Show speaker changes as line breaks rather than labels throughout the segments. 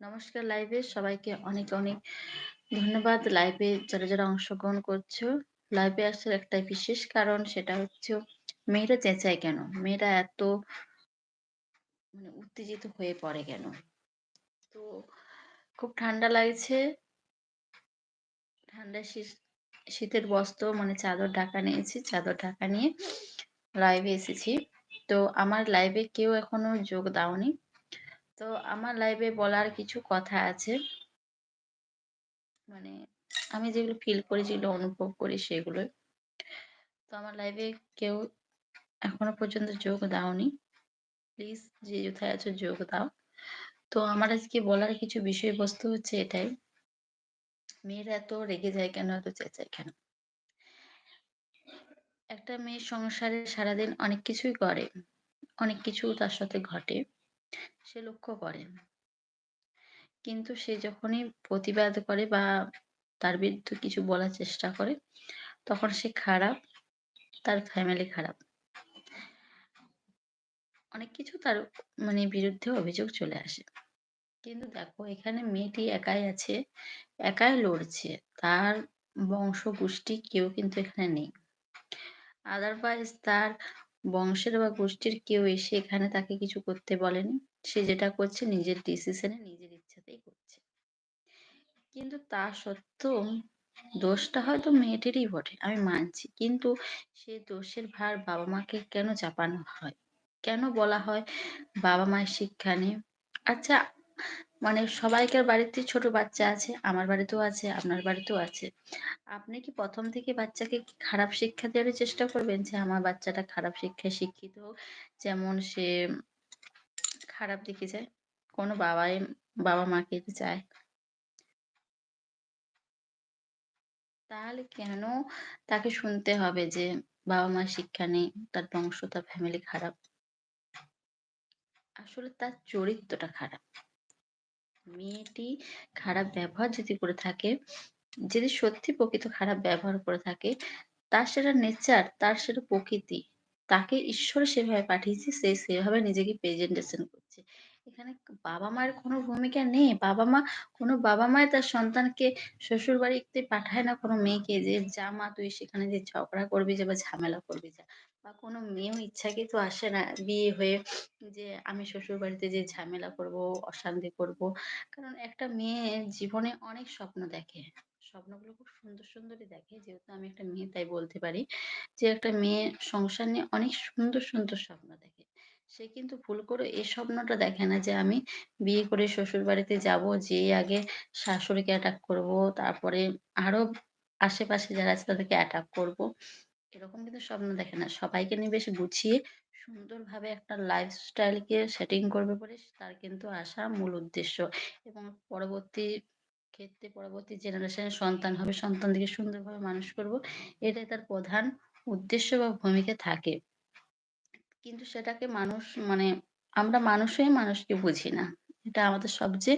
নমস্কার লাইভে, সবাইকে অনেক অনেক ধন্যবাদ। লাইভে যারা যারা অংশগ্রহণ করছ, লাইভে আসার একটা বিশেষ কারণ সেটা হচ্ছে মেয়েরা চেঁচায় কেন? মেয়েরা এত মানে উত্তেজিত হয়ে পড়ে কেন? তো খুব ঠান্ডা লাগছে। ঠান্ডা শীতের বস্ত্র মানে চাদর ঢাকা নিয়েছি, চাদর ঢাকা নিয়ে লাইভে এসেছি। তো আমার লাইভে কেউ এখনও যোগ দাওনি। তো আমার লাইভে বলার কিছু কথা আছে। মানে আমি যেগুলো ফিল করি, যেগুলো অনুভব করি সেগুলো তো আমার লাইভে কেউ এখনও পর্যন্ত যোগ দাওনি। প্লিজ যে কোথায় আছো, যোগ দাও। তো আমার আজকে বলার কিছু বিষয়বস্তু হচ্ছে এটাই। মেয়েরা এত রেগে যায় কেন? এত চেঁচায় কেন? একটা মেয়ে সংসারে সারাদিন অনেক কিছুই করে। অনেক কিছু তার সাথে ঘটে। সে লক্ষ্য করে। কিন্তু সে যখনই প্রতিবাদ করে বা তার বিরুদ্ধে কিছু বলার চেষ্টা করে, তখন সে খারাপ, তার ফ্যামিলি খারাপ। অনেক কিছু তার মানে বিরুদ্ধে অভিযোগ চলে আসে। কিন্তু দেখো, এখানে মেয়েটি একাই আছে, একাই লড়ছে। তার বংশ গোষ্ঠী কেউ কিন্তু এখানে নেই। আদারওয়াইজ তার বংশের বা গোষ্ঠীর কেউ এসে এখানে তাকে কিছু করতে বলেনি। সে যেটা করছে নিজের ডিসিশনে নিজের ইচ্ছাতেই করছে। কিন্তু তা সত্ত্বেও দোষটা হয়তো মেয়েটিরই বটে, আমি মানছি। কিন্তু সে দোষের ভার বাবা মাকে কেন চাপানো হয়? কেন বলা হয় বাবা মায়ের শিক্ষা নেই? আচ্ছা মানে সবাইকার বাড়িতে ছোট বাচ্চা আছে, আমার বাড়িতেও আছে, আপনার বাড়িতেও আছে। আপনি কি প্রথম থেকে বাচ্চাকে খারাপ শিক্ষা দেওয়ার চেষ্টা করবেন? যে আমার বাচ্চাটা খারাপ শিক্ষায় শিক্ষিত হোক, যেমন সে খারাপ দিকে যায়, কোনো বাবাই, বাবা মাকে চায় তাহলে কেন তাকে শুনতে হবে যে বাবা মা শিক্ষা নেই, তার বংশ, তার ফ্যামিলি খারাপ? আসলে তার চরিত্রটা খারাপ। মেয়েটি খারাপ ব্যবহার যদি করে থাকে, যদি সত্যি প্রকৃত খারাপ ব্যবহার করে থাকে, তার সেটা নেচার তার সেটা প্রকৃতি, তাকে ঈশ্বর সেভাবে পাঠিয়েছে, সে সেভাবে নিজেকে প্রেজেন্টেশন করছে। এখানে বাবা মায়ের কোনো ভূমিকা নেই। বাবা মা, কোনো বাবা মায় তার সন্তানকে শ্বশুর বাড়িতে পাঠায় না কোনো মেয়েকে যে, যা মা, তুই সেখানে যে ঝগড়া করবি যে বা ঝামেলা করবি যা। বা কোনো মেয়েও ইচ্ছাকৃত আসে না বিয়ে হয়ে যে আমি শ্বশুর বাড়িতে যে ঝামেলা করব, অশান্তি করব। কারণ একটা মেয়ে জীবনে অনেক স্বপ্ন দেখে। স্বপ্নগুলো খুব সুন্দর সুন্দরই দেখে। যেহেতু আমি একটা মেয়ে, তাই বলতে পারি যে একটা মেয়ে সংসার নিয়ে অনেক সুন্দর সুন্দর স্বপ্ন দেখে। সে কিন্তু ভুল করে এই স্বপ্নটা দেখে না যে আমি বিয়ে করে শ্বশুর বাড়িতে যাব যে আগে শাশুড়িকে অ্যাটাক করব, তারপরে আরও আশেপাশে যারা আছে তাদেরকে অ্যাটাক করব। এরকম কিন্তু স্বপ্ন দেখে না। সবাইকে নিয়ে বেশ গুছিয়ে সুন্দরভাবে একটা লাইফস্টাইলকে সেটিং করবে বলে তার কিন্তু আসা মূল উদ্দেশ্য। এবং পরবর্তী ক্ষেত্রে পরবর্তী জেনারেশনের সন্তান হবে, সন্তানদেরকে সুন্দরভাবে মানুষ করব, এটাই তার প্রধান উদ্দেশ্য বা ভূমিকা থাকে। কিন্তু সেটাকে মানুষ মানে আমরা মানুষই মানুষকে বুঝি না। এটা আমাদের সবচেয়ে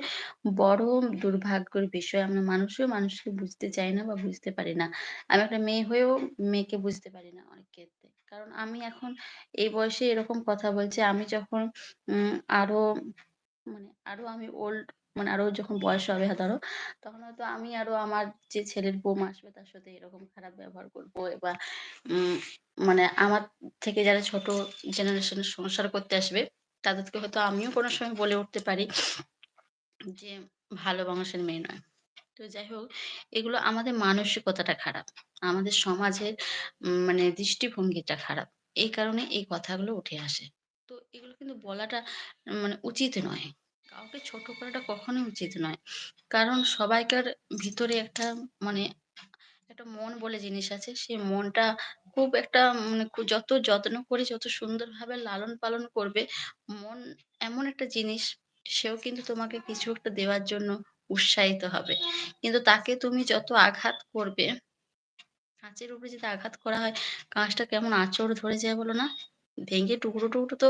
বড় দুর্ভাগ্যের বিষয়। আমরা মানুষ হয়ে মানুষকে বুঝতে চাই না বা বুঝতে পারি না। আমি একটা মেয়ে হয়েও মেয়েকে বুঝতে পারি না অনেক ক্ষেত্রে। কারণ আমি এখন এই বয়সে এরকম কথা বলছি, আমি যখন আরও মানে আরও আমি ওল্ড মানে আরও যখন বয়স হবে ধরো, তখন হয়তো আমি আরও আমার যে ছেলের বৌমা আসবে তার সাথে এরকম খারাপ ব্যবহার করব বা মানে আমার থেকে যারা ছোট জেনারেশনের সংসার করতে আসবে তাদেরকে হয়তো আমিও কোনো সময় বলে উঠতে পারি যে ভালো বংশের মেয়ে নয়। তো যাই হোক, এগুলো আমাদের মানসিকতাটা খারাপ, আমাদের সমাজের মানে দৃষ্টিভঙ্গিটা খারাপ, এই কারণে এই কথাগুলো উঠে আসে। তো এগুলো কিন্তু বলাটা মানে উচিত নয়, কাউকে ছোট করাটা কখনোই উচিত নয়। কারণ সবাইকার ভিতরে একটা মানে একটা মন বলে জিনিস আছে, সেই মনটা খুব একটা মানে যত যত্ন করে, যত সুন্দরভাবে লালন পালন করবে, মন এমন একটা জিনিস, সেও কিন্তু তোমাকে কিছু একটা দেওয়ার জন্য উৎসাহিত হবে। কিন্তু তাকে তুমি যত আঘাত করবে, কাঁচের উপরে যদি আঘাত করা হয়, কাঁচটা কেমন আঁচড় ধরে যায় বলো না? ভেঙে টুকরো টুকরো তো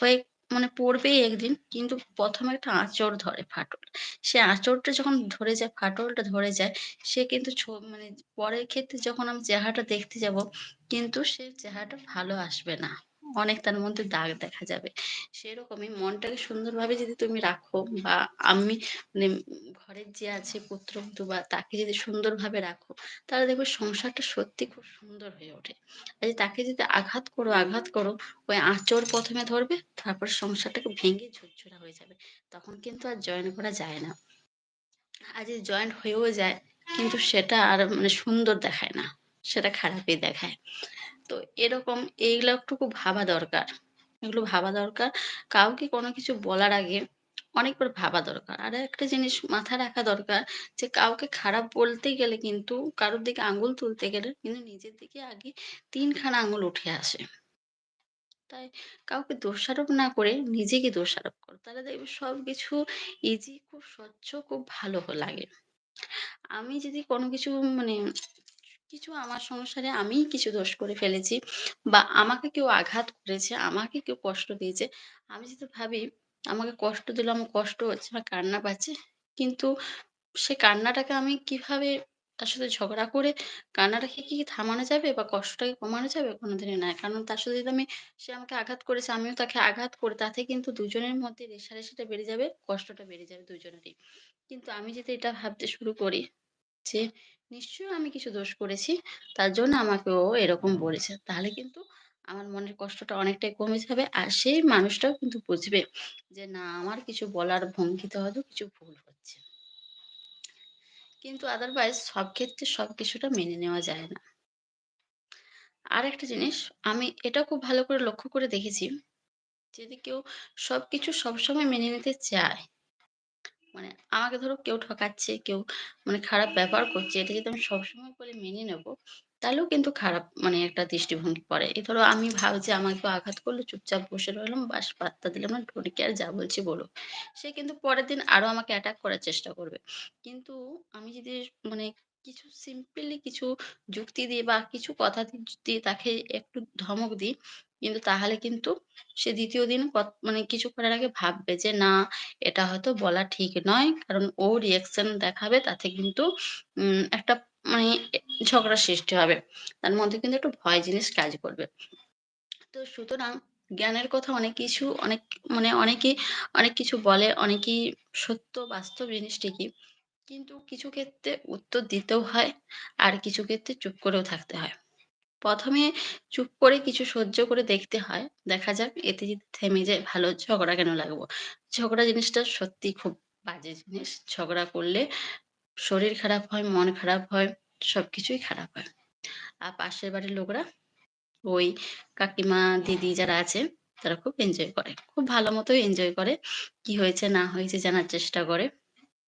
হয়ে মানে পড়বেই একদিন, কিন্তু প্রথমে একটা আঁচড় ধরে ফাটল। সে আঁচড়টা যখন ধরে যায়, ফাটলটা ধরে যায়, সে কিন্তু মানে পরের ক্ষেত্রে যখন আমি চেহারাটা দেখতে যাব, কিন্তু সে চেহারাটা ভালো আসবে না। অনেক তার মধ্যে দাগ দেখা যাবে। সেরকমই মনটাকে সুন্দরভাবে যদি তুমি রাখো বা আমি মানে ঘরের যে আছে পুত্রবধূ বা তাকে যদি সুন্দরভাবে রাখো, তাহলে দেখবে সংসারটা সত্যি খুব সুন্দর হয়ে ওঠে। আর তাকে যদি আঘাত করো, আঘাত করো, ওই আঁচড় প্রথমে ধরবে, তারপর সংসারটাকে ভেঙে ঝুরঝুরা হয়ে যাবে। তখন কিন্তু আর জয়েন করা যায় না। আর যদি জয়েন্ট হয়েও যায়, কিন্তু সেটা আর মানে সুন্দর দেখায় না। সেটা খারাপই দেখায়। তো এরকম এইগুলোটুকু ভাবা দরকার। এগুলো ভাবা দরকার। কাউকে কোনো কিছু বলার আগে অনেকবার ভাবা দরকার। আর একটা জিনিস মাথায় রাখা দরকার যে, কাউকে খারাপ বলতে গেলে কিন্তু কারোর দিকে আঙ্গুল তুলতে গেলে কিন্তু নিজের দিকে আগে ৩ খানা আঙ্গুল উঠে আসে। তাই কাউকে দোষারোপ না করে নিজেকে দোষারোপ করো। তাহলে দেখবে সবকিছু ইজি খুব স্বচ্ছ, খুব ভালো লাগে। আমি যদি কোনো কিছু মানে কিছু আমার সংসারে আমিই কিছু দোষ করে ফেলেছি বা আমাকে কেউ আঘাত করেছে, আমাকে কেউ কষ্ট দিয়েছে। আমি যদি ভাবি আমাকে কষ্ট দিল, আমার কষ্ট হচ্ছে, বা কান্না পাচ্ছে। কিন্তু সে কান্নাটাকে আমি কীভাবে তার সাথে ঝগড়া করে কান্নাটাকে কি থামানো যাবে বা কষ্টটাকে কমানো যাবে? কোনদিনই না। কারণ তার সাথে যদি আমি সে আমাকে আঘাত করেছে, আমিও তাকে আঘাত করি, তাতে কিন্তু দুজনের মধ্যে রেষারেষিটা বেড়ে যাবে, কষ্টটা বেড়ে যাবে দুজনেরই। কিন্তু আমি যদি এটা ভাবতে শুরু করি যে, নিশ্চয়ই আমি কিছু দোষ করেছি। তার জন্য আমাকে ও এরকম বলেছে। তাহলে কিন্তু আমার মনের কষ্টটা অনেকটাই কমে যাবে। আর সেই মানুষটাও কিন্তু বুঝবে যে, না, আমার কিছু বলার ভঙ্গিতে হয়তো কিছু ভুল হচ্ছে। কিন্তু আদারওয়াইজ সব ক্ষেত্রে সবকিছুটা মেনে নেওয়া যায় না। আর একটা জিনিস, আমি এটা খুব ভালো করে লক্ষ্য করে দেখেছি। যদি কেউ সবকিছু সবসময় মেনে নিতে চায় মানে আমাকে ধরো কেউ ঠকাচ্ছে, কেউ মানে খারাপ ব্যবহার করছে, এটা যদি আমি সবসময় করে মেনে নেব, তাহলেও কিন্তু খারাপ মানে একটা দৃষ্টিভঙ্গি পড়ে। এই ধরো আমি ভাবছি আমাকে আঘাত করল, চুপচাপ বসে রইলাম, বাস পাত্তা দিলাম না, ডোন্ট কেয়ার যা বলছে বলুক। সে কিন্তু পরের দিন আরও আমাকে অ্যাটাক করার চেষ্টা করবে। কিন্তু আমি যদি মানে কিছু সিম্পলি কিছু যুক্তি দিয়ে বা কিছু কথা দিয়ে তাকে একটু ধমক দিই, কিন্তু তাহলে কিন্তু সে দ্বিতীয় দিন মানে কিছু করার আগে ভাববে যে না এটা হয়তো বলা ঠিক নয়। কারণ ও রিয়াকশন দেখাবে তাতে কিন্তু একটা মানে এ ঝগড়ার সৃষ্টি হবে। তার মধ্যে কিন্তু একটু ভয় জিনিস কাজ করবে। তো সুতরাং জ্ঞানের কথা অনেক কিছু অনেক মানে অনেকেই অনেক কিছু বলে, অনেকেই সত্য বাস্তব জিনিস ঠিকই। কিন্তু কিছু ক্ষেত্রে উত্তর দিতেও হয়, আর কিছু ক্ষেত্রে চুপ করেও থাকতে হয়। ১ম এ চুপ করে কিছু সহ্য করে দেখতে হয়। দেখা যাক এতে যদি থেমে যায় ভালো, ঝগড়া কেন লাগবো? ঝগড়া জিনিসটা সত্যি খুব বাজে জিনিস। ঝগড়া করলে শরীর খারাপ হয়, মন খারাপ হয়, সবকিছুই খারাপ হয়। আর পাশের বাড়ির লোকরা ওই কাকিমা, দিদি যারা আছে তারা খুব এনজয় করে। খুব ভালো মতোই এনজয় করে। কি হয়েছে না হয়েছে জানার চেষ্টা করে।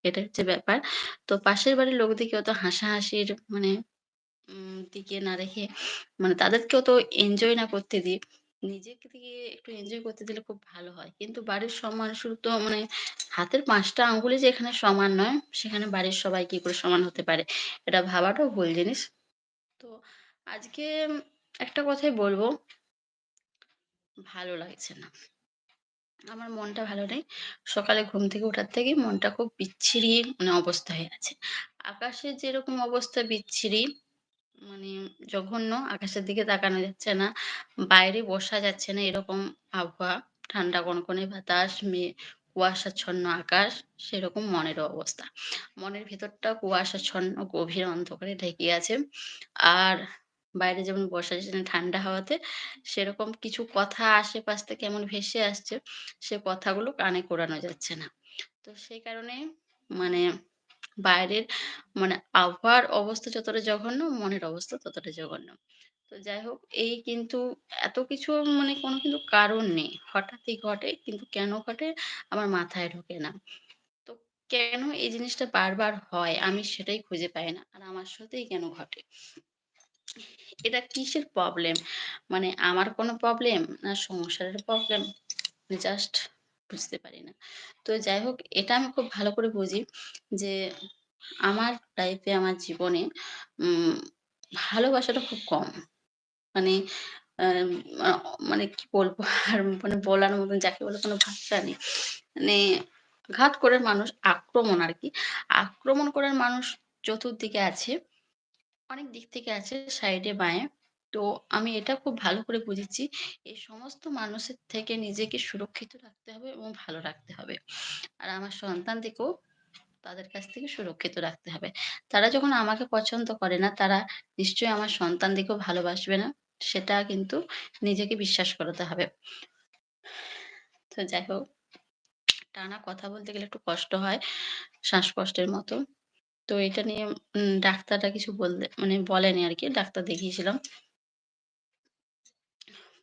এটা হচ্ছে ব্যাপার। তো পাশের বাড়ির লোকদেরকে অত হাসাহাসির মানে দিকে না রেখে মানে তাদেরকেও তো এনজয় না করতে দিই। নিজেকে থেকে একটু এনজয় করতে দিলে খুব ভালো হয়। কিন্তু বাড়ির সব মানুষের তো মানে হাতের ৫ টা আঙ্গুলই যে এখানে সমান নয়, সেখানে বাড়ির সবাই কি করে সমান হতে পারে? এটা ভাবাটাও ভুল জিনিস। তো আজকে একটা কথাই বলব ভালো লাগছে না। আমার মনটা ভালো নেই। সকালে ঘুম থেকে ওঠার থেকে মনটা খুব বিচ্ছিরি মানে অবস্থা হয়ে আছে। আকাশের যেরকম অবস্থা বিচ্ছিরি মানে জঘন্য, আকাশের দিকে তাকানো যাচ্ছে না। বাইরে বসা যাচ্ছে না এরকম আবহাওয়া। ঠান্ডা কনকনে বাতাস, মে কুয়াশাচ্ছন্ন আকাশ, সেরকম মনের অবস্থা। মনের ভেতরটা কুয়াশাচ্ছন্ন গভীর অন্ধকারে ঢেকে আছে। আর বাইরে যেমন বসা যাচ্ছে না ঠান্ডা হাওয়াতে, সেরকম কিছু কথা আশেপাশ থেকে এমন ভেসে আসছে, সে কথাগুলো কানে কোরানো যাচ্ছে না। তো সেই কারণে মানে বাইরের মানে আবহাওয়ার অবস্থা যতটা জঘন্য, মনের অবস্থা ততটা জঘন্য। তো যাই হোক এই কিন্তু এত কিছু মানে কোনো কিন্তু কারণ নেই। হঠাৎই ঘটে কিন্তু কেন ঘটে আমার মাথায় ঢোকে না। তো কেন এই জিনিসটা বারবার হয় আমি সেটাই খুঁজে পাই না। আর আমার সাথেই কেন ঘটে? এটা কিসের প্রবলেম? মানে আমার কোনো প্রবলেম না সংসারের প্রবলেম? জাস্ট বুঝতে পারি না। তো যাই হোক এটা আমি খুব ভালো করে বুঝি যে আমার লাইফে আমার জীবনে ভালোবাসাটা খুব কম। মানে মানে কি বলব আর মানে বলার মতন যাকে বলে কোনো ভাষা নেই। মানে ঘাত করে মানুষ, আক্রমণ আর কি আক্রমণ করার মানুষ চতুর্দিকে আছে। অনেক দিক থেকে আছে সাইডে বাঁয়ে। তো আমি এটা খুব ভালো করে বুঝেছি, এই সমস্ত মানুষের থেকে নিজেকে সুরক্ষিত রাখতে হবে এবং ভালো রাখতে হবে। আর আমার সন্তানদেরকেও তাদের কাছ থেকে সুরক্ষিত রাখতে হবে। তারা যখন আমাকে পছন্দ করে না, তারা নিশ্চয়ই আমার সন্তানদেরকেও ভালোবাসবে না। সেটা কিন্তু নিজেকে বিশ্বাস করাতে হবে। তো যাই হোক, টানা কথা বলতে গেলে একটু কষ্ট হয়, শ্বাসকষ্টের মতো। তো এটা নিয়ে ডাক্তাররা কিছু বললে মানে বলেনি আর কি ডাক্তার দেখিয়েছিলাম।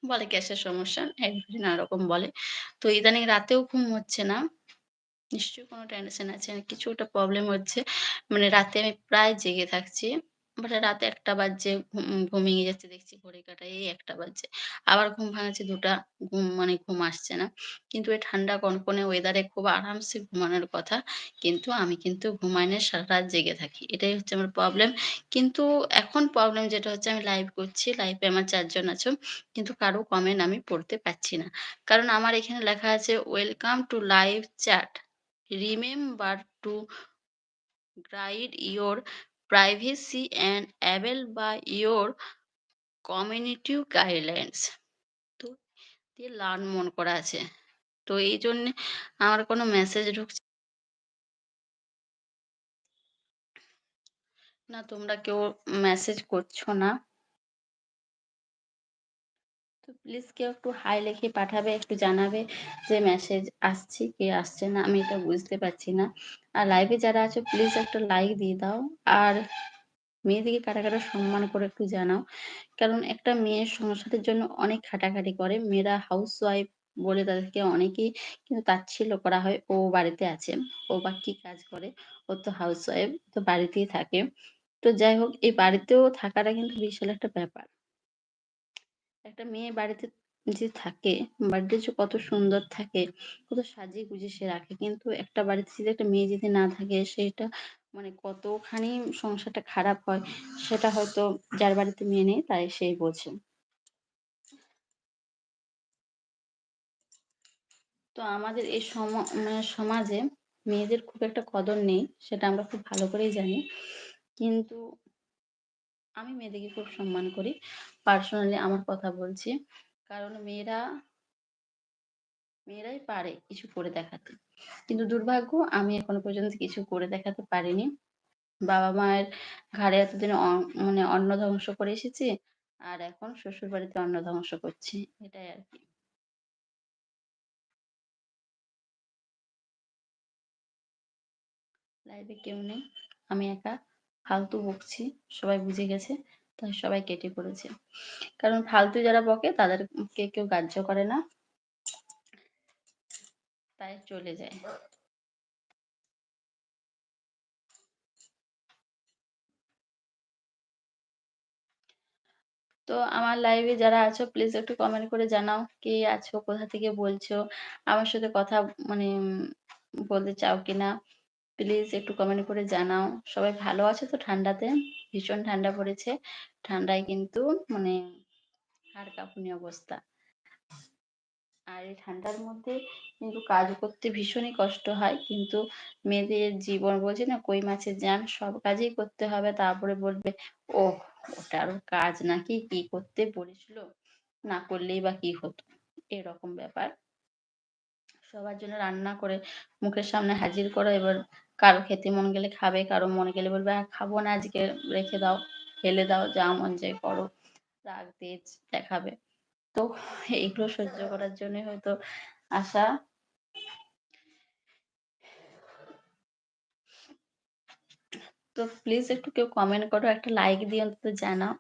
বলে গ্যাসের সমস্যা, একদিন নানারকম বলে। তো ইদানিং রাতেও ঘুম হচ্ছে না। নিশ্চয়ই কোনো টেনশন আছে, কিছু একটা প্রবলেম হচ্ছে। মানে রাতে আমি প্রায় জেগে থাকছি। বাট রাতে একটা বাজছে, ঘুমিয়ে যাচ্ছি দেখছি ঘড়ির কাঁটায় এই একটা বাজছে। আবার ঘুম ভাঙাচ্ছি ২টা, ঘুম মানে ঘুম আসছে না। কিন্তু এই ঠান্ডা কনকনে ওয়েদারে খুব আরামসে ঘুমানোর কথা। কিন্তু আমি কিন্তু ঘুমাই না, সারারাত জেগে থাকি। এটাই হচ্ছে আমার প্রবলেম। কিন্তু এখন প্রবলেম যেটা হচ্ছে আমি লাইভ করছি, লাইভে আমার চারজন আছো। কিন্তু কারও কমেন্ট আমি পড়তে পাচ্ছি না। কারণ আমার এখানে লেখা আছে welcome to live chat. Remember to guide your privacy and abide by your community guidelines. তো দিয়ে লার্ন মন করা আছে। তো এই এইজন্যে আমার কোনো মেসেজ ঢুকছে না, তোমরা কেউ মেসেজ করছ না। তো প্লিজ কেউ একটু হাই লিখে পাঠাবে, একটু জানাবে যে মেসেজ আসছে কি আসছে না। আমি এটা বুঝতে পারছি না। আর লাইভে যারা আছো প্লিজ একটা লাইক দিয়ে দাও। আর মেয়েদেরকে কারা, কারা সম্মান করে একটু জানাও। কারণ একটা মেয়ে সংসারের জন্য অনেক খাটাখাটি করে। মেয়েরা হাউস ওয়াইফ বলে তাদেরকে অনেকেই কিন্তু তাচ্ছিল্য করা হয়। ও বাড়িতে আছে। ও বা কি কাজ করে? ও তো হাউস ওয়াইফ তো বাড়িতেই থাকে। তো যাই হোক এই বাড়িতেও থাকাটা কিন্তু বিশাল একটা ব্যাপার। একটা মেয়ে বাড়িতে যে থাকে, বাড়িটা যে কত সুন্দর থাকে, কত সাজিয়ে গুজিয়ে সে রাখে। কিন্তু একটা বাড়িতে যদি একটা মেয়ে যদি না থাকে সেটা মানে কতখানি সংসারটা খারাপ হয় সেটা হয়তো যার বাড়িতে মেয়ে নেই তাই সেই বোঝে। তো আমাদের এই মানে সমাজে মেয়েদের খুব একটা কদর নেই সেটা আমরা খুব ভালো করেই জানি। কিন্তু আমি মেয়েদেরকে খুব সম্মান করি। পার্সোনালি আমার কথা বলছি। কারণ মেয়েরা, মেয়েরাই পারে কিছু করে দেখাতে। কিন্তু দুর্ভাগ্য, আমি এখনও পর্যন্ত কিছু করে দেখাতে পারিনি। বাবা-মায়ের ঘাড়ে এতদিন মানে অন্ন ধ্বংস করে এসেছি। আর এখন শ্বশুরবাড়িতে অন্ন ধ্বংস করছি। এটাই আর কি লাইভে কেউ নেই। আমি একা ফালতু বকছি। সবাই বুঝে গেছে। তাই সবাই কেটে পড়েছে। কারণ ফালতু যারা বকে তাদেরকে কেউ গ্রাহ্য করে না। তাই চলে যায়। তো আমার লাইভে যারা আছো প্লিজ একটু কমেন্ট করে জানাও কে আছো, কোথা থেকে বলছো, আমার সাথে কথা মানে বলতে চাও কিনা? প্লিজ একটু কমেন্ট করে জানাও। সবাই ভালো আছো তো ঠান্ডাতে? ভীষণ ঠান্ডা পড়েছে। ঠান্ডায় কিন্তু মানে হাড় কাঁপুনি অবস্থা। আর এই ঠান্ডার মধ্যে কিন্তু কাজ করতে ভীষণই কষ্ট হয়। কিন্তু মেয়েদের জীবন বলছে না, কই মাছের জান, সব কাজই করতে হবে। তারপরে বলবে, ওহ! ওটা আরও কাজ নাকি? কি করতে বলেছিল? না করলেই বা কি হতো? এরকম ব্যাপার। সবার জন্য রান্না করে মুখের সামনে হাজির করো। এবার কারও খেতে মন গেলে খাবে, কারও মন গেলে বলবে খাব না আজকে রেখে দাও, ফেলে দাও, যা মন চায় করো। রাগ তেজ দেখাবে। তো এইগুলো সহ্য করার জন্য হয়তো আসা। তো প্লিজ একটু কেউ কমেন্ট করো, একটা লাইক দিয়ে অন্তত জানাও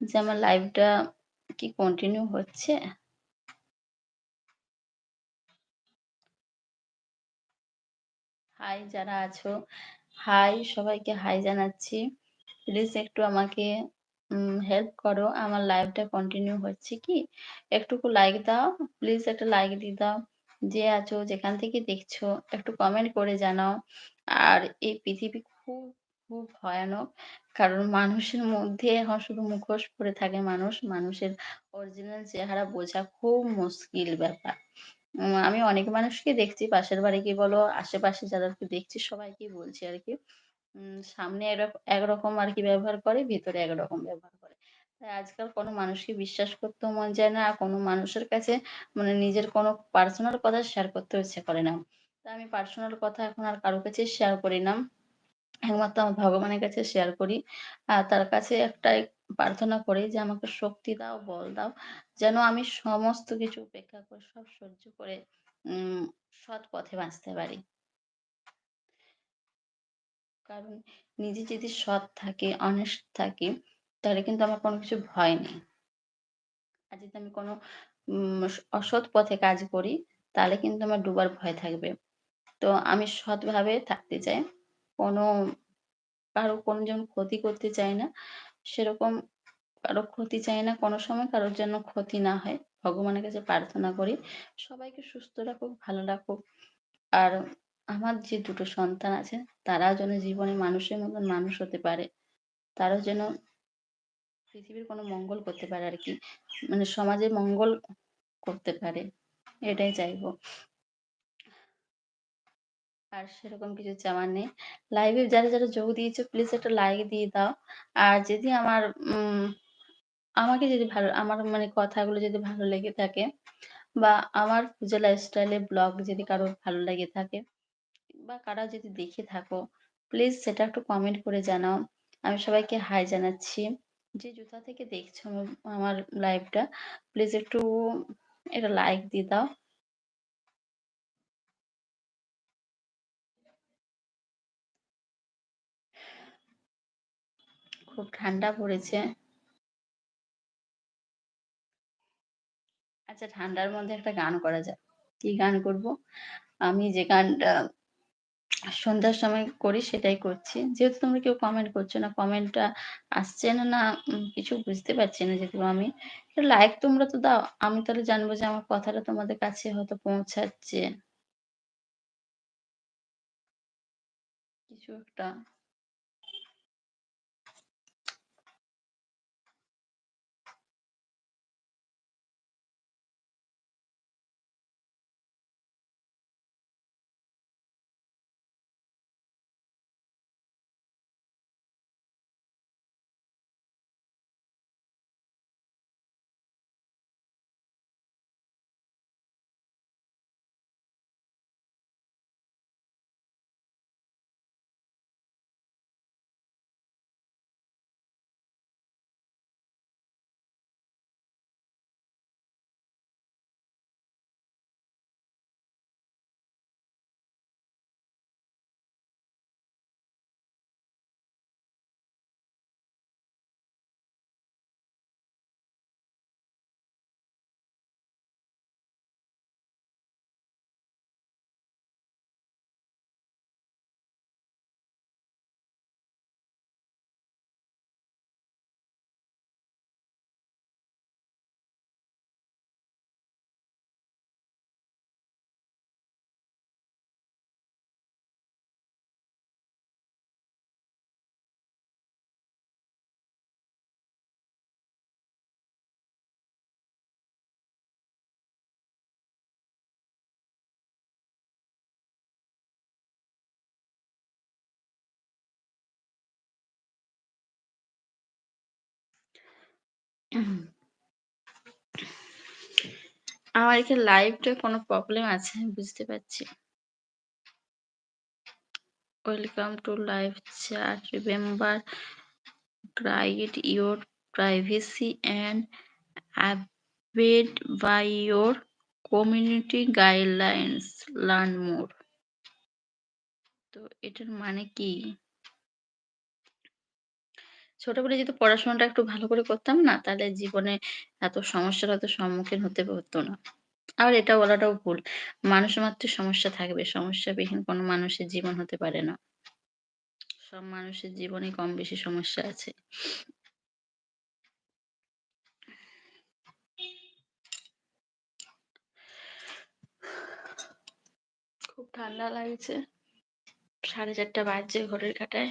যে আমার লাইভটা কি কন্টিনিউ হচ্ছে? হাই যারা আছো, হাই সবাইকে হাই জানাচ্ছি। প্লিজ একটু আমাকে হেল্প করো। আমার লাইভটা কন্টিনিউ হচ্ছে কি? একটুকু লাইক দাও। প্লিজ একটা লাইক দিয়ে দাও। যে আছো, যেখান থেকে দেখছ একটু কমেন্ট করে জানাও। আর এই পৃথিবী খুব, খুব ভয়ানক। কারণ মানুষের মধ্যে এখন শুধু মুখোশ পরে থাকে মানুষ। মানুষের অরিজিনাল চেহারা বোঝা খুব মুশকিল ব্যাপার। আমি অনেক মানুষকে দেখছি পাশের বাড়ি কি বলো, আশেপাশে যাদেরকে দেখছি সবাইকেই বলছি আরকি। উম সামনে একরকম আরকি ব্যবহার করে, ভেতরে একরকম ব্যবহার করে। তাই আজকাল কোনো মানুষকে বিশ্বাস করতেও মন যায় না আর কোনো মানুষের কাছে মানে নিজের কোনো পার্সোনাল কথা শেয়ার করতেও ইচ্ছে করে না তাই আমি পার্সোনাল কথা এখন আর কারও কাছে শেয়ার করি না একমাত্র আমার ভগবানের কাছে শেয়ার করি আর তার কাছে একটাই প্রার্থনা করি যে, আমাকে শক্তি দাও, বল দাও, যেন আমি সমস্ত কিছু উপেক্ষা করে, সব সহ্য করে সৎ পথে বাঁচতে পারি। কারণ নিজে যদি সৎ থাকে অনেস্ট থাকি, তাহলে কিন্তু আমার কোনো কিছু ভয় নেই। আর যদি আমি কোনো অসৎ পথে কাজ করি, তাহলে কিন্তু আমার ডুবার ভয় থাকবে। তো আমি সৎভাবে থাকতে চাই। কোনো, কারও কোনো যেন ক্ষতি করতে চাই না। সেরকম কারও ক্ষতি চাই না, কোনো সময় কারোর জন্য ক্ষতি না হয়। ভগবানের কাছে প্রার্থনা করি, সবাইকে সুস্থ রাখুক, ভালো রাখুক। আর আমার যে দুটো সন্তান আছে, তারাও যেন জীবনে মানুষের মতন মানুষ হতে পারে। তারাও যেন পৃথিবীর কোনো মঙ্গল করতে পারে আর কি। মানে সমাজে মঙ্গল করতে পারে। এটাই চাইব। আর সেরকম কিছু চাওয়ার নেই। লাইভে যারা যারা যোগ দিয়েছ প্লিজ একটা লাইক দিয়ে দাও। আর যদি আমার আমাকে যদি ভালো, আমার মানে কথাগুলো যদি ভালো লেগে থাকে বা আমার পূজা লাইফস্টাইলে ব্লগ যদি কারোর ভালো লেগে থাকে বা কারা যদি দেখে থাকো প্লিজ সেটা একটু কমেন্ট করে জানাও। আমি সবাইকে হাই জানাচ্ছি। যে জুতা থেকে দেখছ আমার লাইভটা প্লিজ একটু এটা লাইক দিয়ে দাও। খুব ঠান্ডা পড়েছে। আচ্ছা ঠান্ডার মধ্যে একটা গান করা যায় কি গান করব? আমি যে গানটা সন্ধ্যার সময় করি সেটাই করছি। যেহেতু তোমরা কেউ কমেন্ট করছ না কমেন্টটা আসছে না না কিছু বুঝতে পারছি না যেহেতু আমি। লাইক তোমরা তো দাও, আমি তাহলে জানব যে আমার কথাটা তোমাদের কাছে হয়তো পৌঁছাচ্ছে। কিছু একটা আমার কি লাইভটা কোনো প্রবলেম আছে? বুঝতে পারছি। Welcome to live chat remember guide your privacy and abide by your community guidelines learn more তো এটার মানে কি? ছোটবেলায় যদি পড়াশোনাটা একটু ভালো করে করতাম না, তাহলে জীবনে এত সমস্যার হয়তো সম্মুখীন হতে হতো না। আর এটা বলাটাও ভুল। মানুষ মাত্র সমস্যা থাকবে, সমস্যাবিহীন কোনো মানুষের জীবন হতে পারে না। সব মানুষের জীবনে কম বেশি সমস্যা আছে। খুব ঠান্ডা লাগছে। সাড়ে চারটা বাজছে ঘরের কাটায়।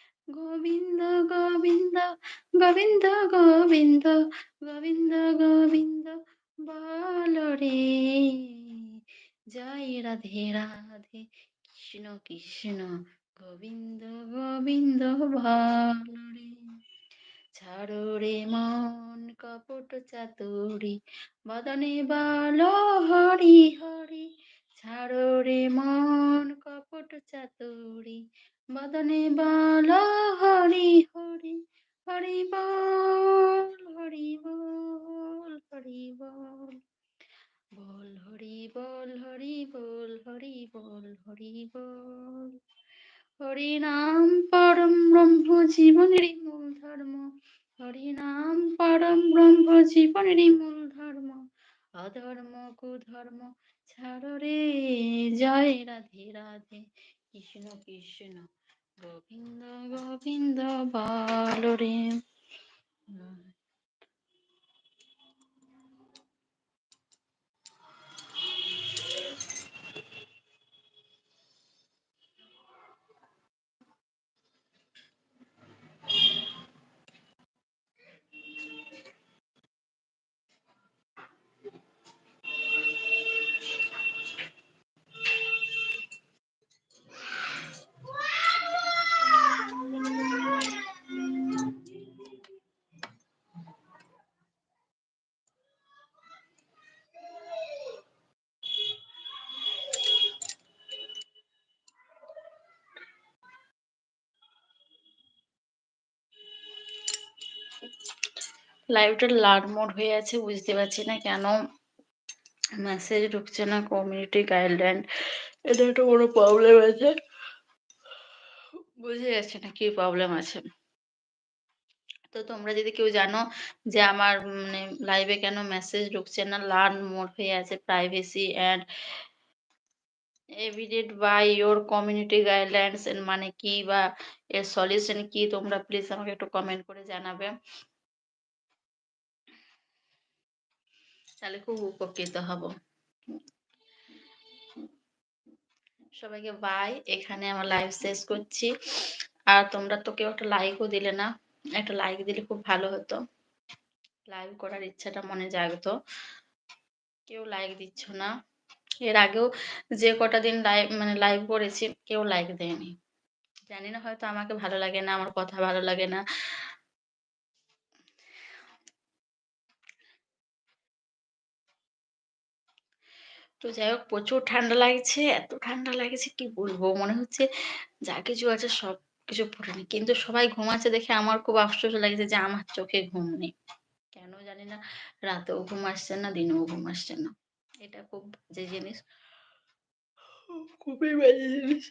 গোবিন্দ গোবিন্দ গোবিন্দ গোবিন্দ গোবিন্দ গোবিন্দ, বল রে। জয় রাধে রাধে, কৃষ্ণ কৃষ্ণ, গোবিন্দ গোবিন্দ, বল রে। ছাড়ো রে মন কপট চাতুরি, বদনে বল হরি হরি। ছাড়ো রে মন কপট চাতুরি বদনে বল হরি হরি হরি বল হরি বল হরি বল। বল, হরি বল হরি বল হরি বল হরি বল। হরি নাম পরম ব্রহ্ম জীবনের মূল ধর্ম। হরি নাম পরম ব্রহ্ম জীবনের মূল ধর্ম। অধর্ম, কুধর্ম, ছাড় রে, জয় রাধে রাধে। কৃষ্ণ কৃষ্ণ গোবিন্দ গোবিন্দ বল লাইভটা লার্ন মোড হয়ে আছে, বুঝতে পারছি না কেন। মেসেজ ঢুকছে না কমিউনিটি গাইডলাইন এটা একটা বড় প্রবলেম আছে। বুঝে যাচ্ছে না কি প্রবলেম আছে। তো তোমরা যদি কেউ জানো যে আমার মানে লাইভে কেন মেসেজ ঢুকছে না লার্ন মোড হয়ে আছে privacy and abided by your community guidelines মানে কি বা এর সলিউশন কি, তোমরা প্লিজ আমাকে একটু কমেন্ট করে জানাবে। তাহলে খুব উপকৃত হব। সবাইকে বাই এখানে আমার লাইভ শেষ করছি। আর তোমরা তো কেউ একটা লাইকও দিলে না। একটা লাইক দিলে খুব ভালো হতো। লাইভ করার ইচ্ছাটা মনে জাগতো। কেউ লাইক দিচ্ছ না। এর আগেও যে কটা দিন লাইভ মানে লাইভ করেছি, কেউ লাইক দেয়নি। জানি না হয়তো আমাকে ভালো লাগে না, আমার কথা ভালো লাগে না। তো যাই হোক, প্রচুর ঠান্ডা লাগছে, এত ঠান্ডা লাগছে কি বলব? মনে হচ্ছে যা কিছু আছে সব কিছু পড়ে নি কিন্তু সবাই ঘুমাচ্ছে দেখে আমার খুব আফসোস লাগছে যে আমার চোখে ঘুম নেই। কেন জানি না, রাতেও ঘুম আসছে না, দিনেও ঘুম আসছে না। এটা খুব বাজে জিনিস। খুবই বাজে জিনিস।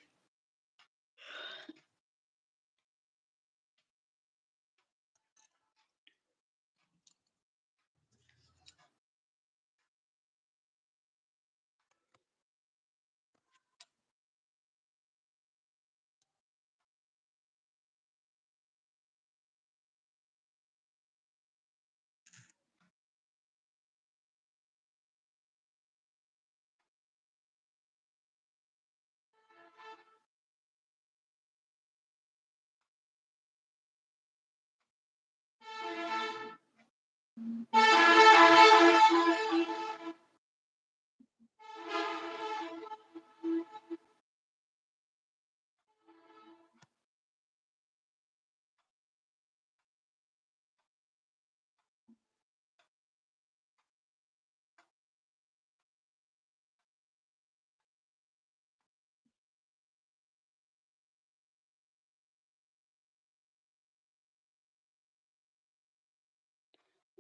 Mm-hmm.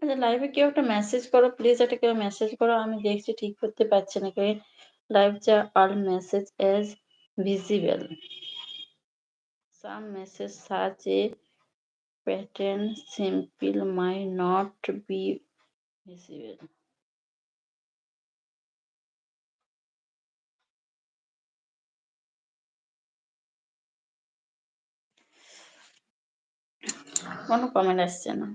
আচ্ছা লাইভে কেউ একটা মেসেজ করো প্লিজ একটা কেউ মেসেজ করো, আমি দেখছি ঠিক করতে পারছি না কেউ লাইভ যা all message as visible some message search a pattern simple may not be visible কোনো কমেন্ট আসছে না।